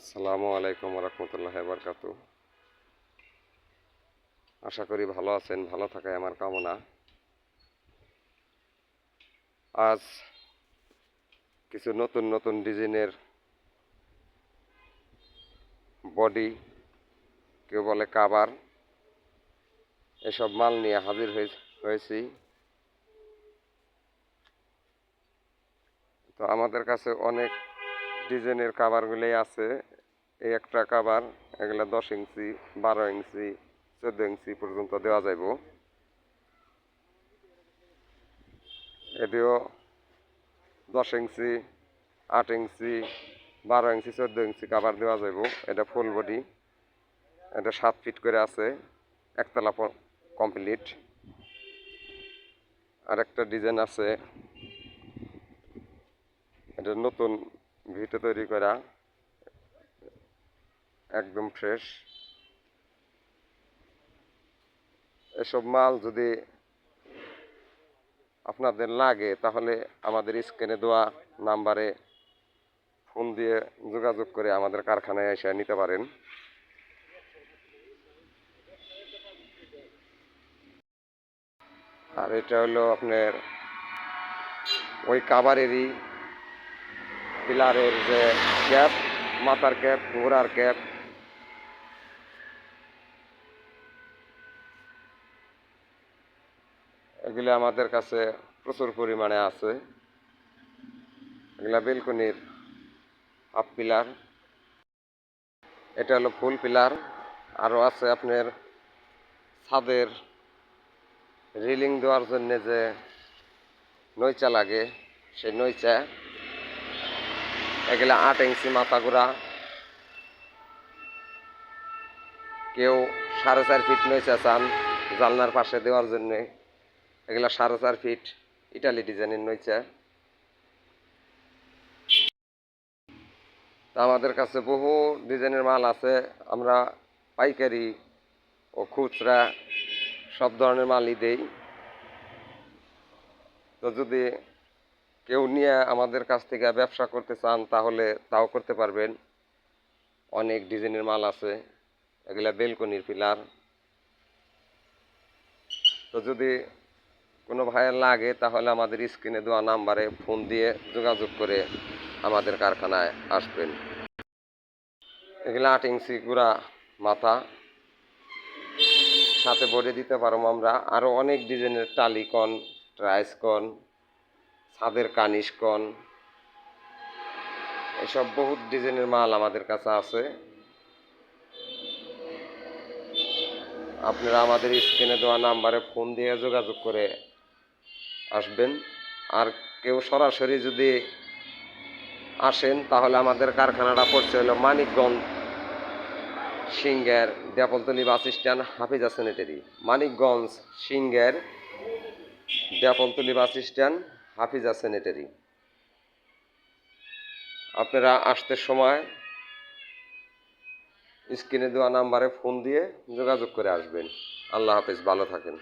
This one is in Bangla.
আসসালামু আলাইকুম রহমতুল্লাহ বরকাত আশা করি ভালো আছেন, ভালো থাকায় আমার কামনা। আজ কিছু নতুন নতুন ডিজাইনের বডি, কেউ বলে কাবার এসব মাল নিয়ে হাজির হয়ে- হয়েছি। তো আমাদের কাছে অনেক ডিজাইনের কাভারগুলি আছে। এই একটা কাভার এগুলা দশ ইঞ্চি, বারো ইঞ্চি, চোদ্দ ইঞ্চি পর্যন্ত দেওয়া যাইব। এটিও দশ ইঞ্চি, আট ইঞ্চি, বারো ইঞ্চি, চোদ্দ ইঞ্চি কাভার দেওয়া যাইব। এটা ফুল বডি এটা সাত ফিট করে আছে, একতলা কমপ্লিট আর একটা ডিজাইন আছে, এটা নতুন ভিটে তৈরি করা। একদম ফ্রেশ এসব মাল যদি আপনাদের লাগে, তাহলে আমাদের স্ক্রিনে দেওয়া নাম্বারে ফোন দিয়ে যোগাযোগ করে আমাদের কারখানায় এসে নিতে পারেন। আর এটা হলো আপনার ওই কাবারেরই পিলারের যে ক্যাপ, মাথার ক্যাপ, ঘোড়ার ক্যাপ। এগুলো আমাদের কাছে প্রচুর পরিমাণে আছে। এগুলা বেলকনির হাফ পিলার। এটা হলো ফুল পিলার। আরও আছে আপনার ছাদের রিলিং দেওয়ার জন্যে যে নইচা লাগে, সেই নইচা এগুলা আট ইঞ্চি মাথা গোড়া। কেউ সাড়ে চার ফিট নইচা চান জানলার পাশে দেওয়ার জন্যে। এগুলা সাড়ে চার ফিট ইটালি ডিজাইনের নইচা তা আমাদের কাছে বহু ডিজাইনের মাল আছে, আমরা পাইকারি ও খুচরা সব ধরনের মালই দেই। তো যদি কেউ নিয়ে আমাদের কাছ থেকে ব্যবসা করতে চান, তাহলে তাও করতে পারবেন। অনেক ডিজাইনের মাল আছে, এগুলা বেলকনির পিলার। তো যদি কোনো ভাইয়ের লাগে, তাহলে আমাদের স্ক্রিনে দেওয়া নাম্বারে ফোন দিয়ে যোগাযোগ করে আমাদের কারখানায় আসবেন। এগুলা আট ইঞ্চি গুড়া মাথা। সাথে বডি দিতে পারব আমরা আরও অনেক ডিজাইনের টালিকন ট্রাইসকন ছাদের কানিসকন এসব বহুত ডিজাইনের মাল আমাদের কাছে আছে। আপনারা আমাদের স্ক্রিনে দেওয়া নাম্বারে ফোন দিয়ে যোগাযোগ করে আসবেন। আর কেউ সরাসরি যদি আসেন, তাহলে আমাদের কারখানাটা পড়ছে হলো Manikganj সিঙ্গের Depoltoli bus stand, Hafiza sanitary Manikganj সিঙ্গের Depoltoli bus stand, Hafiza sanitary আপনারা আসতে সময় স্ক্রিনে দেওয়া নাম্বারে ফোন দিয়ে যোগাযোগ করে আসবেন। আল্লাহ হাফিজ, ভালো থাকেন।